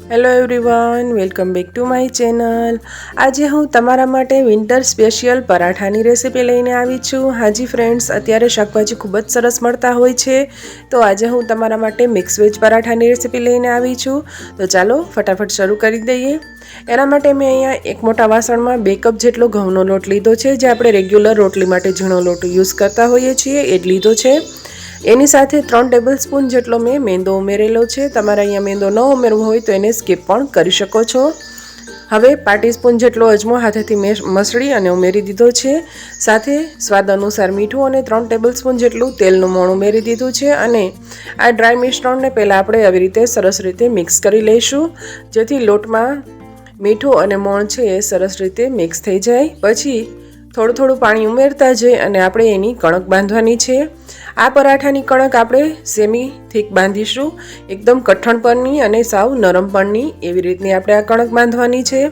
Hello everyone welcome back to my channel આજે હું તમારા માટે વિન્ટર સ્પેશિયલ પરાઠાની રેસીપી લઈને આવી છું. હાજી ફ્રેન્ડ્સ અત્યારે શાકભાજી ખૂબ જ સરસ મળતા હોય છે. તો આજે હું તમારા માટે મિક્સ વેજ પરાઠાની રેસીપી લઈને આવી છું. તો ચાલો ફટાફટ શરૂ કરી દઈએ. એના માટે મેં અહીંયા એક મોટા વાસણમાં બે કપ જેટલો ઘઉંનો લોટ લીધો છે, જે આપણે રેગ્યુલર રોટલી માટે ઝીણો લોટ યુઝ કરતા હોઈએ છીએ. એ જ લીધો છે. એની સાથે ત્રણ ટેબલ સ્પૂન જેટલો મેં મેંદો ઉમેરેલો છે. તમારે અહીંયા મેંદો ન ઉમેરવો હોય તો એને સ્કીપ પણ કરી શકો છો. હવે પાર્ટી સ્પૂન જેટલો અજમો હાથેથી મસળી અને ઉમેરી દીધો છે. સાથે સ્વાદ અનુસાર મીઠું અને ત્રણ ટેબલ સ્પૂન જેટલું તેલનું મોણ ઉમેરી દીધું છે અને આ ડ્રાય મિશ્રણને પહેલાં આપણે આવી રીતે સરસ રીતે મિક્સ કરી લઈશું. જેથી લોટમાં મીઠું અને મોણ છે એ સરસ રીતે મિક્સ થઈ જાય. પછી થોડું થોડું પાણી ઉમેરતા જઈ અને આપણે એની કણક બાંધવાની છે. આ પરાઠાની કણક આપણે સેમી થીક બાંધીશું. એકદમ કઠણ પરની અને સાવ નરમ પરની એવી રીતની આપણે આ કણક બાંધવાની છે.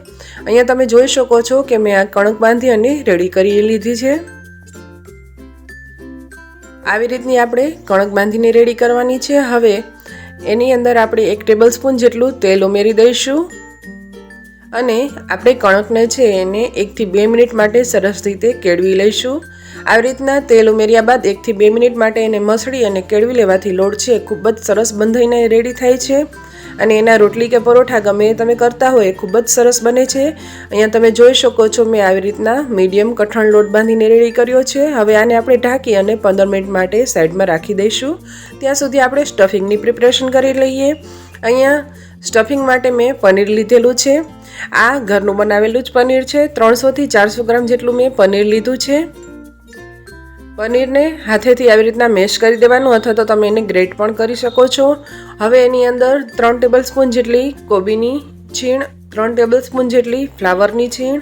અહીંયા તમે જોઈ શકો છો કે મેં આ કણક બાંધી અને રેડી કરી લીધી છે. આવી રીતની આપણે કણક બાંધીને રેડી કરવાની છે. હવે એની અંદર આપણે એક ટેબલ સ્પૂન જેટલું તેલ ઉમેરી દઈશું. અને આપણે કણકને છે એને એકથી બે મિનિટ માટે સરસ રીતે કેળવી લઈશું. આવી રીતના તેલ ઉમેર્યા બાદ એકથી બે મિનિટ માટે એને મસળી અને કેળવી લેવાથી લોટ છે ખૂબ જ સરસ બંધાઈને રેડી થાય છે. અને એના રોટલી કે પરોઠા ગમે એ તમે કરતા હોય એ ખૂબ જ સરસ બને છે. અહીંયા તમે જોઈ શકો છો મેં આવી રીતના મીડિયમ કઠણ લોટ બાંધીને રેડી કર્યો છે. હવે આને આપણે ઢાંકી અને પંદર મિનિટ માટે સાઈડમાં રાખી દઈશું. ત્યાં સુધી આપણે સ્ટફિંગની પ્રિપરેશન કરી લઈએ. અહીંયા સ્ટફિંગ માટે મેં પનીર લીધેલું છે. આ ઘરનું બનાવેલું જ પનીર છે. ત્રણસોથી ચારસો ગ્રામ જેટલું મેં પનીર લીધું છે. પનીરને હાથેથી આવી રીતના મેશ કરી દેવાનું અથવા તો તમે એને ગ્રેટ પણ કરી શકો છો. હવે એની અંદર ત્રણ ટેબલ સ્પૂન જેટલી કોબીની છીણ, ત્રણ ટેબલ સ્પૂન જેટલી ફ્લાવરની છીણ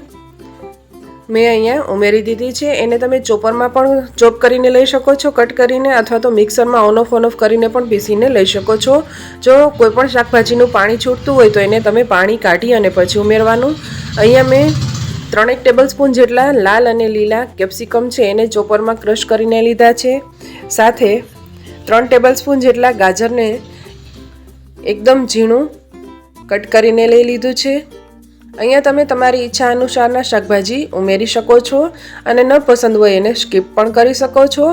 મેં અહીંયા ઉમેરી દીધી છે. એને તમે ચોપરમાં પણ ચોપ કરીને લઈ શકો છો, કટ કરીને અથવા તો મિક્સરમાં ઓન ઓફ ઓન ઓફ કરીને પણ પીસીને લઈ શકો છો. જો કોઈપણ શાકભાજીનું પાણી છૂટતું હોય તો એને તમે પાણી કાઢી અને પછી ઉમેરવાનું. અહીંયા મેં ત્રણેક ટેબલ સ્પૂન જેટલા લાલ અને લીલા કેપ્સિકમ છે, એને ચોપરમાં ક્રશ કરીને લીધા છે. સાથે ત્રણ ટેબલ સ્પૂન જેટલા ગાજરને એકદમ ઝીણું કટ કરીને લઈ લીધું છે. અહીંયા તમે તમારી ઈચ્છા અનુસારના શાકભાજી ઉમેરી શકો છો અને ન પસંદ હોય એને સ્કીપ પણ કરી શકો છો.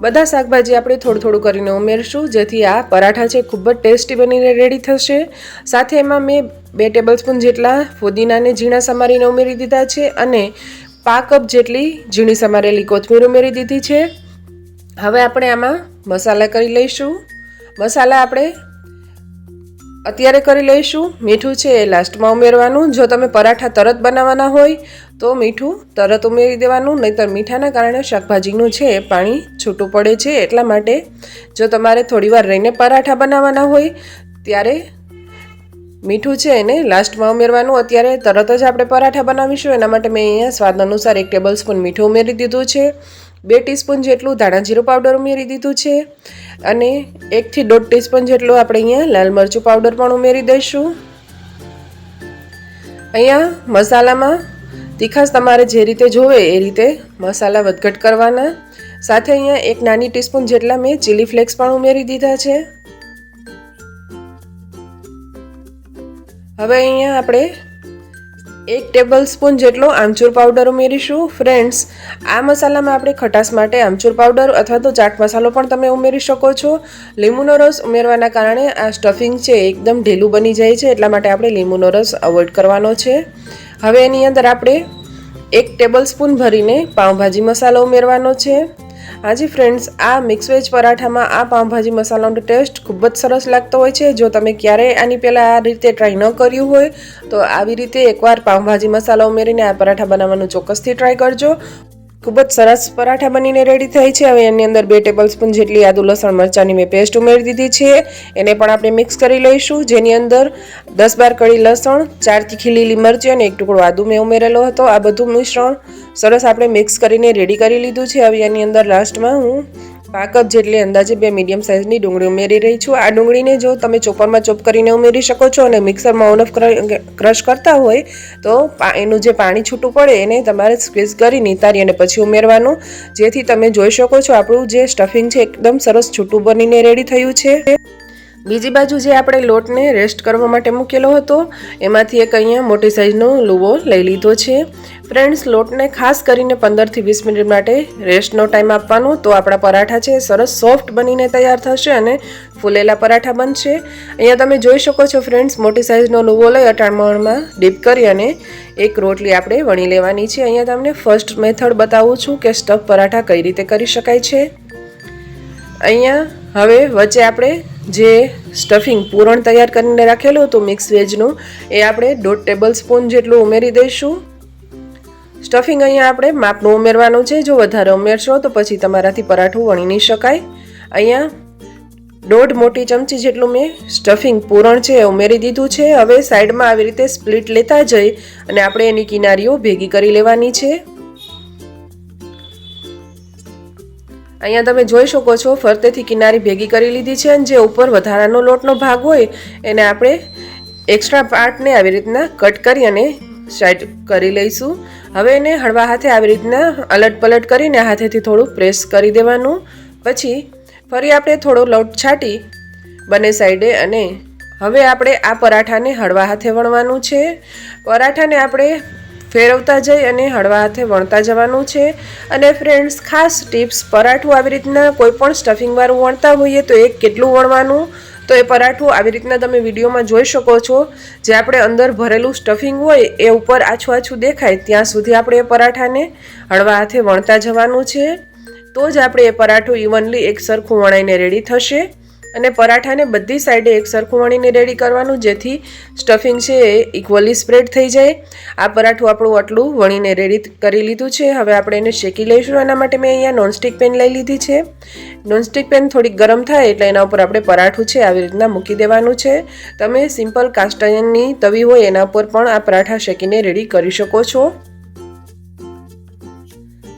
બધા શાકભાજી આપણે થોડું થોડું કરીને ઉમેરશું, જેથી આ પરાઠા છે ખૂબ જ ટેસ્ટી બનીને રેડી થશે. સાથે એમાં મેં બે ટેબલ સ્પૂન જેટલા ફુદીનાને ઝીણા સમારીને ઉમેરી દીધા છે અને પા કપ જેટલી ઝીણી સમારેલી કોથમીર ઉમેરી દીધી છે. હવે આપણે આમાં મસાલા કરી લઈશું. મસાલા આપણે અત્યારે કરી લઈશું. મીઠું છે એ લાસ્ટમાં ઉમેરવાનું. જો તમે પરાઠા તરત બનાવવાના હોય, તો મીઠું તરત ઉમેરી દેવાનું. નહીંતર મીઠાના કારણે શાકભાજીનું છે એ પાણી છૂટું પડે છે. એટલા માટે જો તમારે થોડીવાર રહીને પરાઠા બનાવવાના હોય, ત્યારે મીઠું છે એને લાસ્ટમાં ઉમેરવાનું. અત્યારે તરત જ આપણે પરાઠા બનાવીશું. એના માટે મેં અહીંયા સ્વાદ અનુસાર એક ટેબલ સ્પૂન મીઠું ઉમેરી દીધું છે. બે ટીસ્પૂન જેટલું ધાણા જીરું પાવડર ઉમેરી દીધું છે અને એકથી દોઢ ટીસ્પૂન જેટલું આપણે અહીંયા લાલ મરચું પાવડર પણ ઉમેરી દઈશું. અહીંયા મસાલામાં તીખાસ તમારે જે રીતે જોવે એ રીતે મસાલા વધઘટ કરવાના. સાથે અહીંયા એક નાની ટીસ્પૂન જેટલા મેં ચીલી ફ્લેક્સ પણ ઉમેરી દીધા છે. હવે અહીંયા આપણે એક ટેબલ સ્પૂન જેટલો આમચૂર પાવડર ઉમેરીશું. ફ્રેન્ડ્સ આ મસાલામાં આપણે ખટાશ માટે આમચૂર પાવડર અથવા તો ચાટ મસાલો પણ તમે ઉમેરી શકો છો. લીંબુનો રસ ઉમેરવાના કારણે આ સ્ટફિંગ છે એકદમ ઢીલું બની જાય છે, એટલા માટે આપણે લીંબુનો રસ અવોઇડ કરવાનો છે. હવે એની અંદર આપણે એક ટેબલ સ્પૂન ભરીને પાઉંભાજી મસાલો ઉમેરવાનો છે. હાજી ફ્રેન્ડ્સ આ મિક્સ વેજ પરાઠામાં આ પાઉંભાજી મસાલાનો ટેસ્ટ ખૂબ જ સરસ લાગતો હોય છે. જો તમે ક્યારેય આની પહેલાં આ રીતે ટ્રાય ન કર્યું હોય, તો આવી રીતે એકવાર પાઉંભાજી મસાલા ઉમેરીને આ પરાઠા બનાવવાનું ચોક્કસથી ટ્રાય કરજો. ખૂબ જ સરસ પરાઠા બનીને રેડી થાય છે. હવે એની અંદર બે ટેબલ સ્પૂન જેટલી આદુ, લસણ, મરચાંની મેં પેસ્ટ ઉમેરી દીધી છે. એને પણ આપણે મિક્સ કરી લઈશું. જેની અંદર દસ બાર કળી લસણ, ચાર તીખી લીલી મરચી અને એક ટુકડો આદુ મેં ઉમેરેલો હતો. આ બધું મિશ્રણ સરસ આપણે મિક્સ કરીને રેડી કરી લીધું છે. હવે એની અંદર લાસ્ટમાં હું પાંચ કપ જેટલી અંદાજે બે મીડિયમ સાઇઝની ડુંગળી ઉમેરી રહી છું. આ ડુંગળીને જો તમે ચોપરમાં ચોપ કરીને ઉમેરી શકો છો અને મિક્સરમાં ઓન ઓફ ક્રશ કરતા હોય તો એનું જે પાણી છૂટું પડે એને તમારે સ્ક્વીઝ કરી, નિતારી અને પછી ઉમેરવાનું. જેથી તમે જોઈ શકો છો આપણું જે સ્ટફિંગ છે એકદમ સરસ છૂટું બનીને રેડી થયું છે. બીજી બાજુ જે આપણે લોટને રેસ્ટ કરવા માટે મૂકેલો હતો, એમાંથી એક અહીંયા મોટી સાઈઝનો લુવો લઈ લીધો છે. ફ્રેન્ડ્સ, લોટને ખાસ કરીને પંદરથી વીસ મિનિટ માટે રેસ્ટનો ટાઈમ આપવાનો. તો આપણા પરાઠા છે, સરસ સોફ્ટ બનીને તૈયાર થશે અને ફૂલેલા પરાઠા બનશે. અહીંયા તમે જોઈ શકો છો ફ્રેન્ડ્સ, મોટી સાઇઝનો લુવો લઈ અટાણમણમાં ડીપ કરી અને એક રોટલી આપણે વણી લેવાની છે. અહીંયા તમને ફર્સ્ટ મેથડ બતાવું છું કે સ્ટફ પરાઠા કઈ રીતે કરી શકાય છે. અહીંયા હવે વચ્ચે આપણે જે સ્ટફિંગ પૂરણ તૈયાર કરીને રાખેલું હતું મિક્સ વેજનું, એ આપણે દોઢ ટેબલ સ્પૂન જેટલું ઉમેરી દઈશું. સ્ટફિંગ અહીંયા આપણે માપનું ઉમેરવાનું છે. જો વધારે ઉમેરશો તો પછી તમારાથી પરાઠું વણી નહીં શકાય. અહીંયા દોઢ મોટી ચમચી જેટલું મેં સ્ટફિંગ પૂરણ છે એ ઉમેરી દીધું છે. હવે સાઈડમાં આવી રીતે સ્પ્લિટ લેતા જઈ અને આપણે એની કિનારીઓ ભેગી કરી લેવાની છે. અહીંયા તમે જોઈ શકો છો, ફરતેથી કિનારી ભેગી કરી લીધી છે અને જે ઉપર વધારાનો લોટનો ભાગ હોય એને આપણે એક્સ્ટ્રા પાર્ટને આવી રીતના કટ કરી અને સાઈડ કરી લઈશું. હવે એને હળવા હાથે આવી રીતના અલટ પલટ કરીને હાથેથી થોડું પ્રેસ કરી દેવાનું. પછી ફરી આપણે થોડો લોટ છાંટી બંને સાઈડે અને હવે આપણે આ પરાઠાને હળવા હાથે વણવાનું છે. પરાઠાને આપણે ફેરવતા જઈ અને હળવા હાથે વણતા જવાનું છે. અને ફ્રેન્ડ્સ ખાસ ટિપ્સ પરાઠું આવી રીતના કોઈ પણ સ્ટફિંગવાળું વણતા હોઈએ તો એ કેટલું વણવાનું? તો એ પરાઠું આવી રીતના તમે વિડીયોમાં જોઈ શકો છો. જે આપણે અંદર ભરેલું સ્ટફિંગ હોય, એ ઉપર આછું આછું દેખાય. ત્યાં સુધી આપણે એ પરાઠાને હળવા હાથે વણતા જવાનું છે. તો જ આપણે એ પરાઠું ઇવનલી એક સરખું વણાઈને રેડી થશે. અને પરાઠાને બધી સાઈડે એક સરખું વણીને રેડી કરવાનું, જેથી સ્ટફિંગ છે એ ઇક્વલી સ્પ્રેડ થઈ જાય. આ પરાઠું આપણું આટલું વણીને રેડી કરી લીધું છે. હવે આપણે એને શેકી લઈશું. એના માટે મેં અહીંયા નોનસ્ટિક પેન લઈ લીધી છે. નોનસ્ટિક પેન થોડીક ગરમ થાય એટલે એના ઉપર આપણે પરાઠું છે આવી રીતના મૂકી દેવાનું છે. તમે સિમ્પલ કાસ્ટાયનની તવી હોય એના ઉપર પણ આ પરાઠા શેકીને રેડી કરી શકો છો.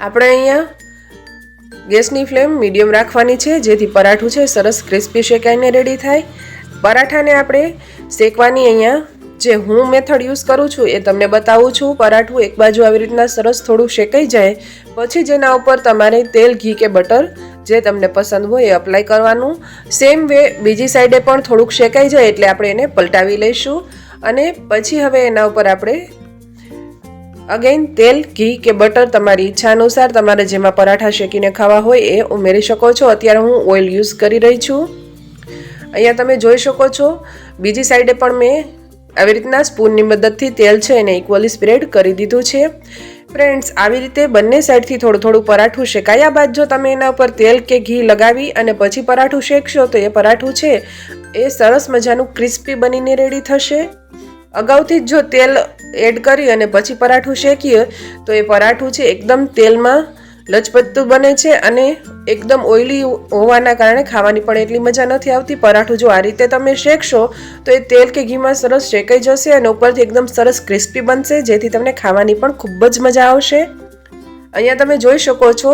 આપણે અહીંયા ગેસની ફ્લેમ મીડિયમ રાખવાની છે, જેથી પરાઠું છે સરસ ક્રિસ્પી શેકાઈને રેડી થાય. પરાઠાને આપણે શેકવાની અહીંયા જે હું મેથડ યુઝ કરું છું એ તમને બતાવું છું. પરાઠું એક બાજુ આવી રીતના સરસ થોડું શેકાઈ જાય. પછી જેના ઉપર તમારે તેલ, ઘી કે બટર જે તમને પસંદ હોય એ અપ્લાય કરવાનું. સેમ વે બીજી સાઈડે પણ થોડુંક શેકાઈ જાય એટલે આપણે એને પલટાવી લઈશું. અને પછી હવે એના ઉપર આપણે અગેન તેલ, ઘી કે બટર તમારી ઈચ્છા અનુસાર તમારે જેમાં પરાઠા શેકીને ખાવા હોય એ ઉમેરી શકો છો. અત્યારે હું ઓઇલ યુઝ કરી રહી છું. અહીંયા તમે જોઈ શકો છો. બીજી સાઈડે પણ મેં આવી રીતના સ્પૂનની મદદથી તેલ છે એને ઇક્વલી સ્પ્રેડ કરી દીધું છે. ફ્રેન્ડ્સ આવી રીતે બંને સાઈડથી થોડું થોડું પરાઠું શેકાયા બાદ જો તમે એના ઉપર તેલ કે ઘી લગાવી અને પછી પરાઠું શેકશો તો એ પરાઠું છે. એ સરસ મજાનું ક્રિસ્પી બનીને રેડી થશે. અગાઉથી જ જો તેલ એડ કરી અને પછી પરાઠું શેકીએ, તો એ પરાઠું છે એકદમ તેલમાં લચપચતું બને છે અને એકદમ ઓઇલી હોવાના કારણે ખાવાની પણ એટલી મજા નથી આવતી. પરાઠું જો આ રીતે તમે શેકશો, તો એ તેલ કે ઘીમાં સરસ શેકાઈ જશે અને ઉપરથી એકદમ સરસ ક્રિસ્પી બનશે, જેથી તમને ખાવાની પણ ખૂબ જ મજા આવશે. અહીંયા તમે જોઈ શકો છો.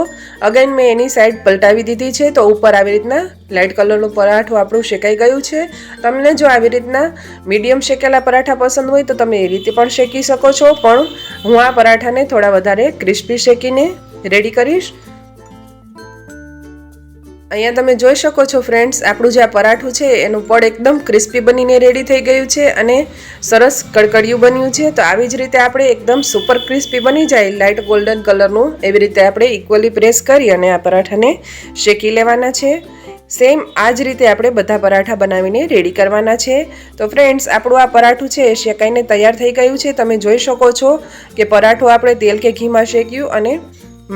અગેન મેં એની સાઈડ પલટાવી દીધી છે. તો ઉપર આવી રીતના લાઇટ કલરનું પરાઠું આપણું શેકાઈ ગયું છે. તમને જો આવી રીતના મીડિયમ શેકેલા પરાઠા પસંદ હોય તો તમે એ રીતે પણ શેકી શકો છો. પણ હું આ પરાઠાને થોડા વધારે ક્રિસ્પી શેકીને રેડી કરીશ. અહીંયા તમે જોઈ શકો છો ફ્રેન્ડ્સ આપણું જે આ પરાઠું છે, એનું પડ એકદમ ક્રિસ્પી બનીને રેડી થઈ ગયું છે અને સરસ કડકડિયું બન્યું છે. તો આવી જ રીતે આપણે એકદમ સુપર ક્રિસ્પી બની જાય લાઇટ ગોલ્ડન કલરનું એવી રીતે આપણે ઇક્વલી પ્રેસ કરી અને આ પરાઠાને શેકી લેવાના છે. સેમ આ જ રીતે આપણે બધા પરાઠા બનાવીને રેડી કરવાના છે. તો ફ્રેન્ડ્સ આપણું આ પરાઠું છે એ શેકાઈને તૈયાર થઈ ગયું છે. તમે જોઈ શકો છો કે પરાઠું આપણે તેલ કે ઘીમાં શેક્યું અને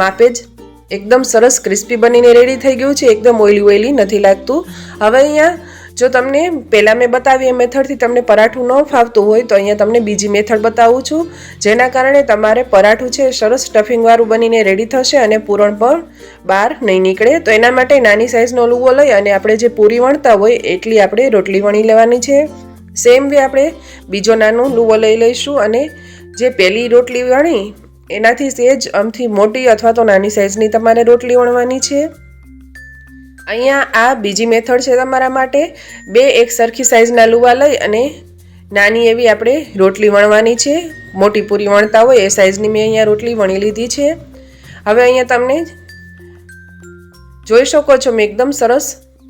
માપે જ એકદમ સરસ ક્રિસ્પી બનીને રેડી થઈ ગયું છે, એકદમ ઓઇલી ઓઇલી નથી લાગતું. હવે અહીંયા જો તમને પહેલાં મેં બતાવી એ મેથડથી તમને પરાઠું ન ફાવતું હોય તો અહીંયા તમને બીજી મેથડ બતાવું છું. જેના કારણે તમારે પરાઠું છે સરસ સ્ટફિંગવાળું બનીને રેડી થશે અને પૂરણ પણ બહાર નહીં નીકળે. તો એના માટે નાની સાઇઝનો લુવો લઈ અને આપણે જે પૂરી વણતા હોય એટલી આપણે રોટલી વણી લેવાની છે. સેમ વે આપણે બીજો નાનો લુવો લઈ લઈશું અને જે પહેલી રોટલી વણી એનાથી સેજ આમથી મોટી અથવા તો નાની સાઇઝની તમારે રોટલી વણવાની છે. અહીંયા આ બીજી મેથડ છે તમારા માટે. બે એક સરખી સાઇઝના લુવા લઈ અને નાની એવી આપણે રોટલી વણવાની છે. મોટી પૂરી વણતા હોય એ સાઇઝની મેં અહીંયા રોટલી વણી લીધી છે. હવે અહીંયા તમને જોઈ શકો છો મેં એકદમ સરસ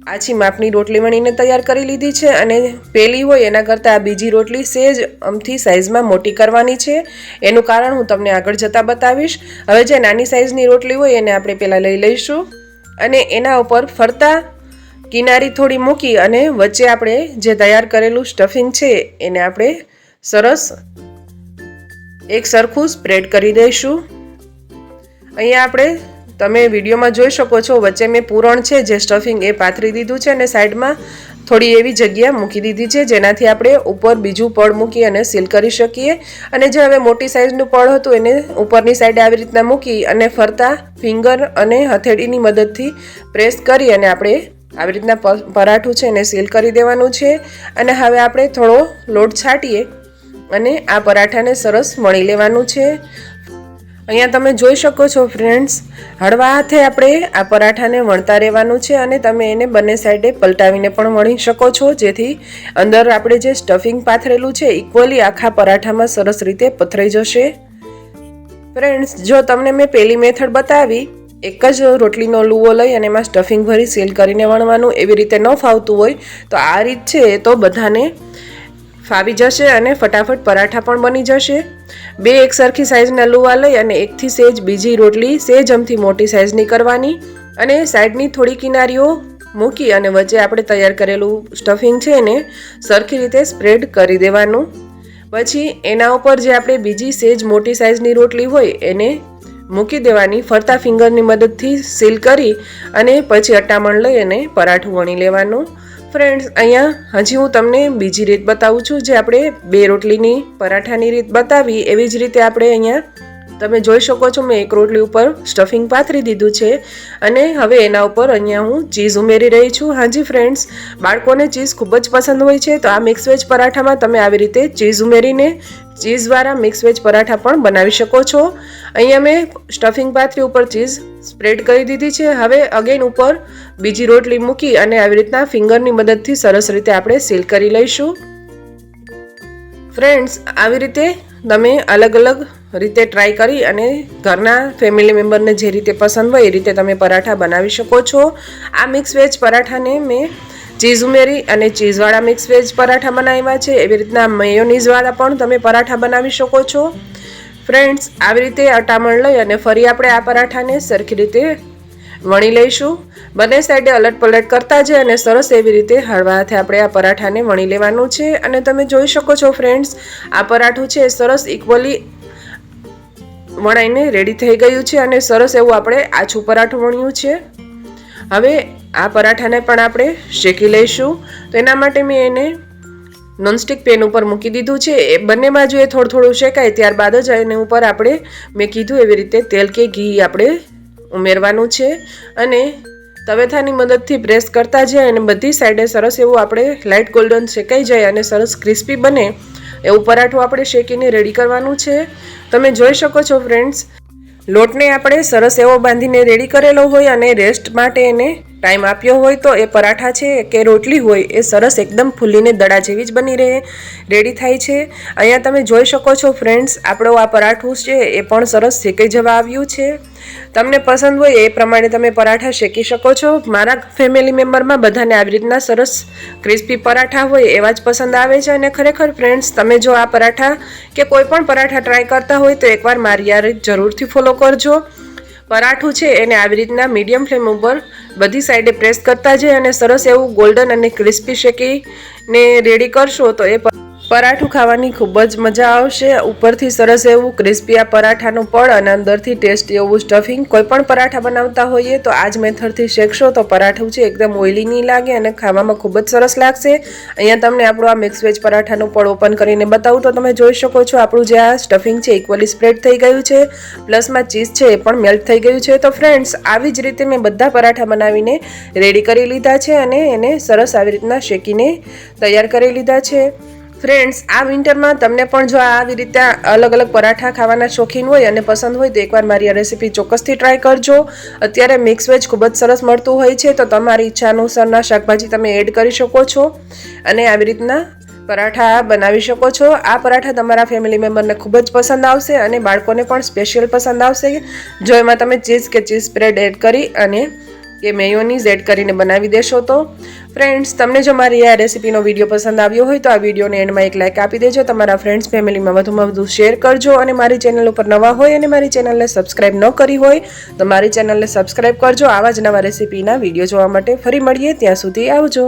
આછી માપની રોટલી વણીને તૈયાર કરી લીધી છે અને પેલી હોય એના કરતાં આ બીજી રોટલી સેજ અમથી સાઇઝમાં મોટી કરવાની છે. એનું કારણ હું તમને આગળ જતાં બતાવીશ. હવે જે નાની સાઇઝની રોટલી હોય એને આપણે પહેલાં લઈ લઈશું અને એના ઉપર ફરતા કિનારી થોડી મૂકી અને વચ્ચે આપણે જે તૈયાર કરેલું સ્ટફિંગ છે એને આપણે સરસ એક સરખું સ્પ્રેડ કરી દઈશું. અહીંયા આપણે તમે વિડીયોમાં જોઈ શકો છો, વચ્ચે મેં પૂરણ છે જે સ્ટફિંગ એ પાથરી દીધું છે અને સાઈડમાં થોડી એવી જગ્યા મૂકી દીધી છે, જેનાથી આપણે ઉપર બીજું પડ મૂકી અને સીલ કરી શકીએ. અને જે હવે મોટી સાઇઝનું પડ હતું, એને ઉપરની સાઈડે આવી રીતના મૂકી અને ફરતા ફિંગર અને હથેળીની મદદથી પ્રેસ કરી અને આપણે આવી રીતના પરાઠું છે એને સીલ કરી દેવાનું છે. અને હવે આપણે થોડો લોટ છાંટીએ અને આ પરાઠાને સરસ વણી લેવાનું છે. અહીંયા તમે જોઈ શકો છો ફ્રેન્ડ્સ હળવા હાથે આપણે આ પરાઠાને વણતા રહેવાનું છે અને તમે એને બંને સાઈડે પલટાવીને પણ વણી શકો છો. જેથી અંદર આપણે જે સ્ટફિંગ પાથરેલું છે ઇક્વલી આખા પરાઠામાં સરસ રીતે પથરાઈ જશે. ફ્રેન્ડ્સ જો તમને મેં પેલી મેથડ બતાવી, એક જ રોટલીનો લુવો લઈ અને એમાં સ્ટફિંગ ભરી સીલ કરીને વણવાનું, એવી રીતે ન ફાવતું હોય, તો આ રીત છે એ તો બધાને ફાવી જશે અને ફટાફટ પરાઠા પણ બની જશે. બે એક સરખી સાઇઝના લુવા લઈ અને એકથી સેજ બીજી રોટલી સેજ અમથી મોટી સાઇઝની કરવાની અને સાઈડની થોડી કિનારીઓ મૂકી અને વચ્ચે આપણે તૈયાર કરેલું સ્ટફિંગ છે એને સરખી રીતે સ્પ્રેડ કરી દેવાનું. પછી એના ઉપર જે આપણે બીજી સેજ મોટી સાઇઝની રોટલી હોય એને મૂકી દેવાની, ફરતા ફિંગરની મદદથી સીલ કરી અને પછી અટામણ લઈ અને પરાઠું વણી લેવાનું. ફ્રેન્ડ્સ અહીંયા હજી હું તમને બીજી રીત બતાવું છું જે આપણે બે રોટલીની પરાઠાની રીત બતાવી. એવી જ રીતે આપણે અહીંયા તમે જોઈ શકો છો મેં એક રોટલી ઉપર સ્ટફિંગ પાથરી દીધું છે અને હવે એના ઉપર અહીંયા હું ચીઝ ઉમેરી રહી છું. હાજી ફ્રેન્ડ્સ બાળકોને ચીઝ ખૂબ જ પસંદ હોય છે, તો આ મિક્સ વેજ પરાઠામાં તમે આવી રીતે ચીઝ ઉમેરીને ચીઝવાળા મિક્સ વેજ પરાઠા પણ બનાવી શકો છો. અહીંયા મેં સ્ટફિંગ પાથરી ઉપર ચીઝ સ્પ્રેડ કરી દીધી છે. હવે અગેન ઉપર બીજી રોટલી મૂકી અને આવી રીતના ફિંગરની મદદથી સરસ રીતે આપણે સીલ કરી લઈશું. ફ્રેન્ડ્સ, આવી રીતે તમે અલગ અલગ રીતે ટ્રાય કરી અને ઘરના ફેમિલી મેમ્બરને જે રીતે પસંદ હોય એ રીતે તમે પરાઠા બનાવી શકો છો. આ મિક્સ વેજ પરાઠાને મેં ચીઝ ઉમેરી અને ચીઝવાળા મિક્સ વેજ પરાઠા બનાવ્યા છે. એવી રીતના મેયોનીઝવાળા પણ તમે પરાઠા બનાવી શકો છો. ફ્રેન્ડ્સ, આવી રીતે અટામણ લઈ અને ફરી આપણે આ પરાઠાને સરખી રીતે વણી લઈશું. બંને સાઈડે અલટ પલટ કરતા જઈએ અને સરસ એવી રીતે હળવા હાથે આપણે આ પરાઠાને વણી લેવાનું છે. અને તમે જોઈ શકો છો ફ્રેન્ડ્સ, આ પરાઠું છે સરસ ઇક્વલી વણાઈને રેડી થઈ ગયું છે અને સરસ એવું આપણે આછું પરાઠું વણ્યું છે. હવે આ પરાઠાને પણ આપણે શેકી લઈશું. તો એના માટે મેં એને નોનસ્ટિક પેન ઉપર મૂકી દીધું છે. એ બંને એ થોડું થોડું શેકાય ત્યારબાદ જ એની ઉપર આપણે મેં કીધું એવી રીતે તેલ કે ઘી આપણે ઉમેરવાનું છે. અને તવેથાની મદદથી પ્રેસ કરતા જાય અને બધી સાઈડે સરસ એવું આપણે લાઇટ ગોલ્ડન શેકાઈ જાય અને સરસ ક્રિસ્પી બને એવું પરાઠું આપણે શેકીને રેડી કરવાનું છે. તમે જોઈ શકો છો ફ્રેન્ડ્સ, લોટને આપણે સરસ એવો બાંધીને રેડી કરેલો હોય અને રેસ્ટ માટે એને ટાઈમ આપ્યો હોય તો એ પરાઠા છે કે રોટલી હોય એ સરસ એકદમ ફૂલીને દડા જેવી જ બની રહે રેડી થાય છે. અહીંયા તમે જોઈ શકો છો ફ્રેન્ડ્સ આપણો આ પરાઠું છે એ પણ સરસ શેકાઈ જવા આવ્યું છે. તમને પસંદ હોય એ પ્રમાણે તમે પરાઠા શેકી શકો છો. મારા ફેમિલી મેમ્બરમાં બધાને આવી રીતના સરસ ક્રિસ્પી પરાઠા હોય એવા જ પસંદ આવે છે અને ખરેખર ફ્રેન્ડ્સ તમે જો આ પરાઠા કે કોઈ પણ પરાઠા ટ્રાય કરતા હોય તો એકવાર મારી આ રીત જરૂરથી ફોલો કરજો. પરાઠું છે, એને આવી રીતના મીડિયમ ફ્લેમ ઉપર બધી સાઈડે પ્રેસ કરતા જઈએ અને સરસ એવું ગોલ્ડન અને ક્રિસ્પી શેકીને રેડી કરશો તો એ પરાઠું ખાવાની ખૂબ જ મજા આવશે. ઉપરથી સરસ એવું ક્રિસ્પી આ પરાઠાનું પડ અને અંદરથી ટેસ્ટી એવું સ્ટફિંગ. કોઈ પણ પરાઠા બનાવતા હોઈએ તો આ જ મેથડથી શેકશો તો પરાઠું છે એકદમ ઓઇલી નહીં લાગે અને ખાવામાં ખૂબ જ સરસ લાગશે. અહીંયા તમને આપણું આ મિક્સ વેજ પરાઠાનું પડ ઓપન કરીને બતાવું તો તમે જોઈ શકો છો આપણું જે આ સ્ટફિંગ છે ઇક્વલી સ્પ્રેડ થઈ ગયું છે. પ્લસમાં ચીઝ છે એ પણ મેલ્ટ થઈ ગયું છે. તો ફ્રેન્ડ્સ, આવી જ રીતે મેં બધા પરાઠા બનાવીને રેડી કરી લીધા છે અને એને સરસ આવી રીતના શેકીને તૈયાર કરી લીધા છે. ફ્રેન્ડ્સ, આ વિન્ટરમાં તમને પણ જો આવી રીતે અલગ અલગ પરાઠા ખાવાના શોખીન હોય અને પસંદ હોય તો એકવાર મારી આ રેસીપી ચોક્કસથી ટ્રાય કરજો. અત્યારે મિક્સ વેજ ખૂબ જ સરસ મળતું હોય છે, તો તમારી ઈચ્છા અનુસારના શાકભાજી તમે એડ કરી શકો છો અને આવી રીતના પરાઠા બનાવી શકો છો. આ પરાઠા તમારા ફેમિલી મેમ્બરને ખૂબ જ પસંદ આવશે અને બાળકોને પણ સ્પેશિયલ પસંદ આવશે. જો એમાં તમે ચીઝ કે ચીઝ સ્પ્રેડ એડ કરી અને કે મેયોનીઝ એડ કરીને બનાવી દેશો તો. ફ્રેન્ડ્સ તમને જો મારી આ રેસીપીનો વીડિયો પસંદ આવ્યો હોય તો આ વિડીયોને એન્ડમાં એક લાઇક આપી દેજો, તમારા ફ્રેન્ડ્સ ફેમિલીમાં વધુમાં વધુ શેર કરજો અને મારી ચેનલ ઉપર નવા હોય અને મારી ચેનલને સબસ્ક્રાઇબ ન કરી હોય તો મારી ચેનલને સબસ્ક્રાઇબ કરજો આવા જ નવા રેસીપીના વીડિયો જોવા માટે. ફરી મળીએ, ત્યાં સુધી આવજો.